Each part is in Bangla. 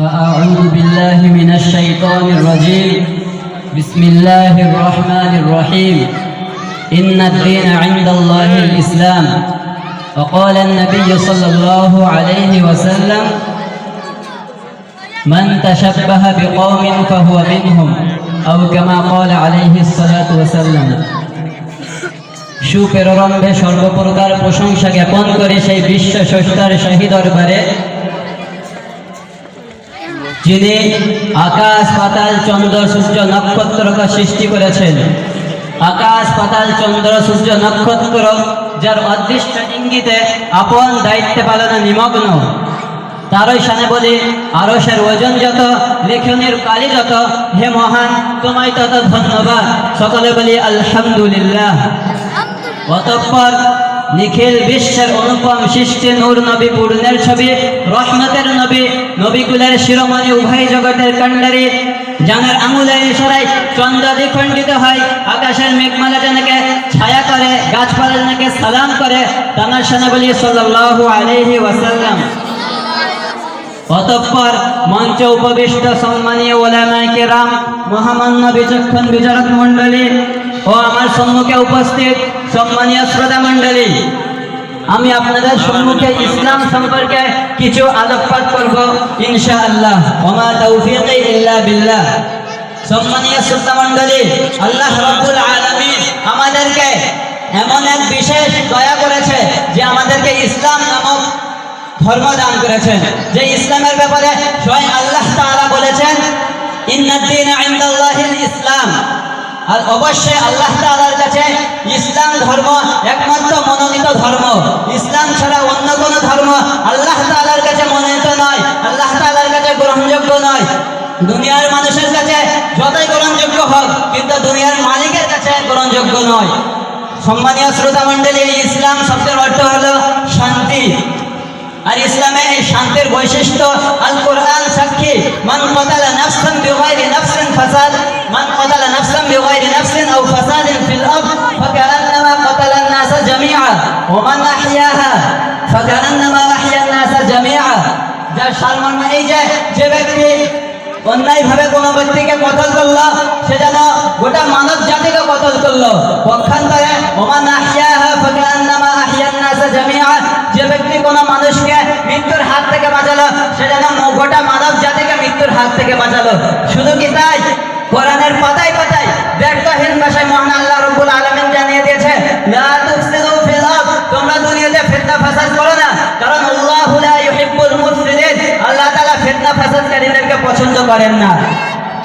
فأعوذ بالله من الشيطان الرجيم بسم الله الرحمن الرحيم إن الدين عند الله الإسلام وقال النبي صلى الله عليه وسلم من تشبه بقوم فهو منهم أو كما قال عليه الصلاة والسلام সুপেররম্ভে সর্বপ্রকার প্রশংসা জ্ঞাপন করে সেই বিশ্ব স্রষ্টার শাহী দরবারে যিনি আকাশ, পাতাল, চন্দ্র, সূর্য, নক্ষত্রকে সৃষ্টি করেছেন। আকাশ, পাতাল, চন্দ্র, সূর্য, নক্ষত্র, যার অদৃষ্ট ইঙ্গিতে আপন দায়িত্ব পালনে নিমগ্ন। তারই সানে বলি আরসের ওজন যত, লেখনের কালি যত, হে মহান, তোমায় তত ধন্যবাদ। সকলে বলি, আলহামদুলিল্লাহ। অতঃপর নিখিল বিশ্বের অনুপম সৃষ্টি নূর নবী পূর্ণের ছবি, রহমতের নবী, নবীকুলের শিরোমণি উভয় জগতের কাণ্ডারি। জানার আঙুলের ইশারায় চন্দ্র দ্বিখণ্ডিত হয়, আকাশের মেঘমালা জনকে ছায়া করে, গাছপালা জনকে সালাম করে তানার সানা বলি সাল্লাল্লাহু আলাইহি ওয়াসাল্লাম। অতঃপর মঞ্চ উপবিষ্ট সম্মানীয় ওলামায় কেরাম, মহামান্য বিচক্ষণ বিচারক মণ্ডলী ও আমার সম্মুখে উপস্থিত সম্মানীয় শ্রোতা মণ্ডলী, আমি আপনাদের সম্মুখে ইসলাম সম্পর্কে কিছু আলোকপাত করব, ইনশাআল্লাহ। ওমা তৌফিক ইল্লা বিল্লাহ। সম্মানীয় শ্রোতা মণ্ডলী, আল্লাহ রাব্বুল আলামিন আমাদেরকে এমন এক বিশেষ দয়া করেছে যে আমাদেরকে ইসলাম নামক ধর্ম দান করেছেন। যে ইসলামের ব্যাপারে স্বয়ং আল্লাহ তাআলা বলেছেন, ইন্নাদ্দিন ইসলাম। আর অবশ্যই আল্লাহ তাআলার কাছে ইসলাম ধর্ম একমাত্র মনোনীত ধর্ম। ইসলাম ছাড়া অন্য কোনো ধর্ম আল্লাহ তাআলার কাছে মনোনীত নয়, আল্লাহ তাআলার কাছে গ্রহণযোগ্য নয়। দুনিয়ার মানুষের কাছে যতই গ্রহণযোগ্য হোক, কিন্তু দুনিয়ার মালিকের কাছে গ্রহণযোগ্য নয়। সম্মানীয় শ্রোতা মণ্ডলী, ইসলাম শব্দের অর্থ হলো শান্তি। আর ইসলামে এই শান্তির বৈশিষ্ট্য আল কোরআন সাক্ষী, মান নাফসিন ফাসাদ। মান কতালা নাফসান বিগাইরি নাফসিন আও ফাসাদিন ফিল আরদ ফাকান্নামা কতালা الناس জামিআ ওয়া মান আহইয়াহা ফাকান্নামা আহইয়া الناس জামিআ যার সারমর্ম এই যে যে ব্যক্তি অন্যায়ভাবে কোনো ব্যক্তিকে কতল করলো সে যেন গোটা মানব জাতিকে কতল করলো পক্ষান্তরে ওমান আহিয়াহা ফাকান্নামা আহিয়ান নাস জামিআ যে ব্যক্তি কোনো মানুষকে মৃত্যুর হাত থেকে বাঁচালো সে যেন ম- গোটা মানব জাতিকে মৃত্যুর হাত থেকে বাঁচালো শুধু কি তাই ফাসাদকারীদেরকে পছন্দ করেন না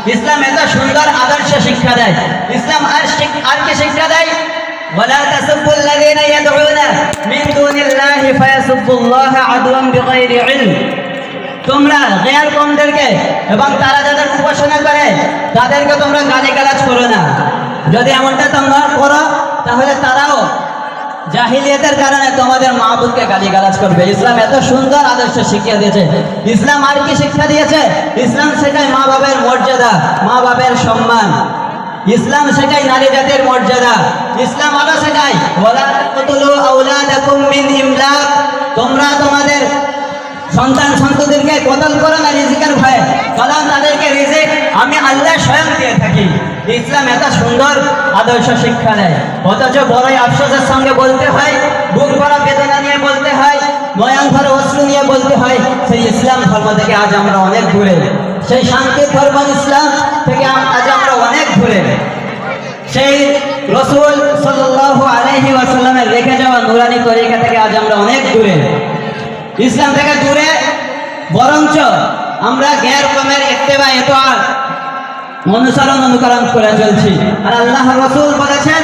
ইসলাম এত সুন্দর আদর্শ শিক্ষা দেয় ইসলাম আর শিক- আর কি শিক্ষা দেয় ولا تسبوا الذين يدعون من دون الله فيسبوا الله عدوا بغير علم তোমরা গেয়ার কমদেরকে এবং তারা যাদের উপাসনা করে তাদেরকে তোমরা গালিগালাজ করো না যদি এমনটা তোমরা করো তাহলে তারাও জাহিলিয়াতের কারণে তোমাদের মাহবুবকে গালিগালাজ করবে। ইসলাম এত সুন্দর আদর্শ শিক্ষা দিয়েছে। ইসলাম আর কি শিক্ষা দিয়েছে? ইসলাম শেখায় মা বাবার মর্যাদা মা বাবার সম্মান। ইসলাম শেখায় নারী জাতির মর্যাদা। ইসলাম আরও শেখায় তোমরা তোমাদের সন্তান সন্ততিদেরকে কতল করো না রিজিকের ভয়ে? কারণ তাদেরকে রিজিক, আমি আল্লাহ স্বয়ং দিয়ে থাকি ইসলাম এত সুন্দর আদর্শ শিক্ষা দেয় অথচ বড়ই আফসোসের সঙ্গে বলতে হয়, বুক ভরা বেদনা নিয়ে বলতে হয় নয়ন ভরা অশ্রু নিয়ে বলতে হয়, সেই ইসলাম ধর্ম থেকে আজ আমরা অনেক দূরে। সেই শান্তির ধর্ম ইসলাম থেকে আজ আমরা অনেক দূরে। সেই রসুল সাল্লাল্লাহু আলাইহি ওয়াসাল্লামের রেখে যাওয়া নুরানি তরিকা থেকে আজ আমরা অনেক দূরে। ইসলাম থেকে দূরে, বরঞ্চ আমরা গ্যার কমের ইত্তেবা এত আর অনুসরণ অনুকরণ করে চলছি। আর আল্লাহ রসুল বলেছেন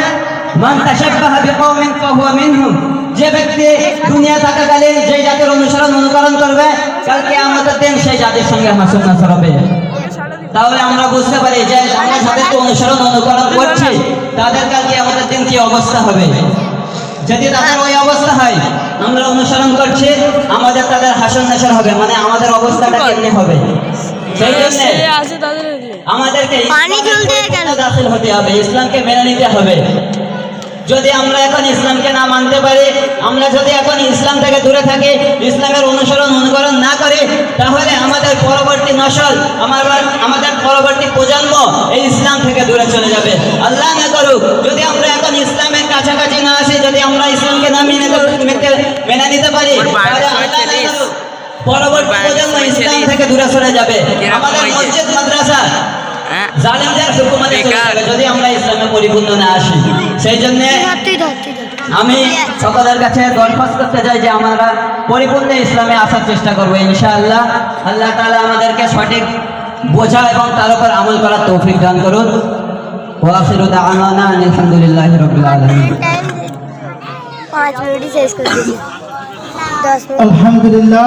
মান তাশাব্বাহা বিকওমিন ফাহুয়া মিনহুম। যে ব্যক্তি দুনিয়া থাকাকালীন যে জাতির অনুসরণ অনুকরণ করবে কালকে আমাদের দিন সেই জাতির সঙ্গে হাসুন নাসর হবে। তাহলে আমরা বুঝতে পারি যে আমরা যাদেরকে অনুসরণ অনুকরণ করছি তাদের কালকে আমাদের দিন কি অবস্থা হবে? যদি তাদের ওই অবস্থা হয় আমরা অনুসরণ করছি আমাদের তাদের হাসন নাসর হবে মানে আমাদের অবস্থাটা কেমনি হবে? সেই জন্য ছেলে আছে তাদের দিয়ে। আমাদেরকে পানি ইসলামের জ্বলতে পরিপূর্ণ কেন? দাখিল হতে হবে ইসলামকে মেনে নিতে হবে যদি আমরা এখন ইসলামকে না মানতে পারি আমরা যদি এখন ইসলাম থেকে দূরে থাকি ইসলামের অনুসরণ অনুকরণ না করি তাহলে আমাদের পরবর্তী নসল আমার আমাদের পরবর্তী প্রজন্ম এই ইসলাম থেকে দূরে চলে যাবে আল্লাহ না করুক যদি আমরা এখন ইসলামের কাছাকাছি না আসি যদি আমরা ইসলামকে না মেনে মেনে- নিতে পারি তাহলে পরবর্তী প্রজন্ম ইসলাম থেকে দূরে সরে যাবে। আমাদের মসজিদ মাদ্রাসা। হ্যাঁ। হুকুমতে চলে যাবে যদি আমরা ইসলামে পরিপূর্ণ না আসি। সেই জন্যে তুই ধর তুই ধর আমি সকলের কাছে দরখাস্ত করতে চাই যে আমরা পরিপূর্ণ ইসলামে আসার চেষ্টা করব ইনশাআল্লাহ। আল্লাহ তাআলা আমাদেরকে সঠিক বোঝা এবং তার উপর আমল করার তৌফিক দান করুন। আলহামদুলিল্লাহি রাব্বিল আলামিন। পাঁচ মিনিটই শেষ করে দিয়েছি আলহামদুলিল্লাহ।